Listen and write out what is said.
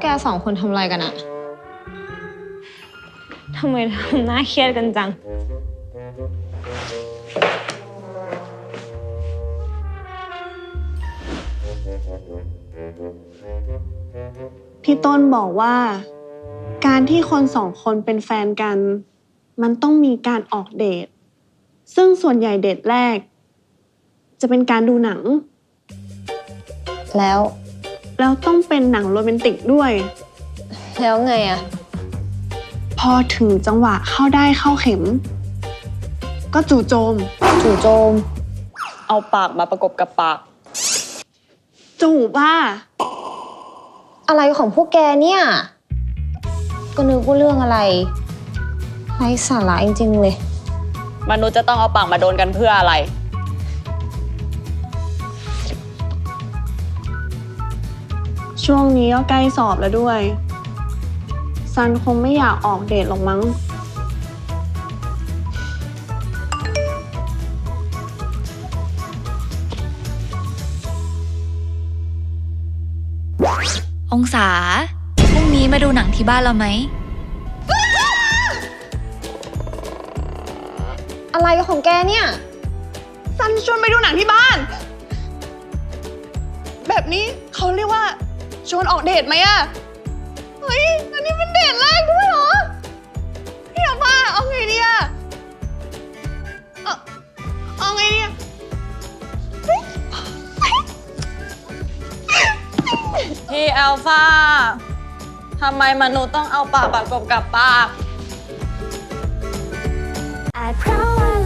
แกสองคนทำอะไรกันอะทำไมทำหน้าเครียดกันจัง พี่ต้นบอกว่า การที่คนสองคนเป็นแฟนกัน มันต้องมีการออกเดท ซึ่งส่วนใหญ่เดทแรก จะเป็นการดูหนัง แล้ว แล้วต้องเป็นหนังโรแมนติกด้วย แล้วไงอะพอถึงจังหวะเข้าได้เข้าเข็ม ก็จู่โจม จู่โจม เอาปากมาประกบกับปาก จูบว่าอะไรของพวกแกเนี่ย ก็นึกว่าเรื่องอะไรไร้สาระจริงๆเลย มนุษย์จะต้องเอาปากมาโดนกันเพื่ออะไร ช่วงนี้ก็ใกล้สอบแล้วด้วย ซันคงไม่อยากออกเดทหรอกมั้ง องศาพรุ่งนี้มาดูหนังที่บ้านเราไหม อะไรของแกเนี่ย ซันชวนไปดูหนังที่บ้าน ชวนออกเดทไหมอะเฮ้ยอันนี้เป็นเดทแรกด้วยเหรอพี่อาบ้าเอาไงดีอะเอาเอาไงดีอะพี่แอลฟาทำไมมนุษย์ต้องเอาปากประกบกับปาก อาจเพราะ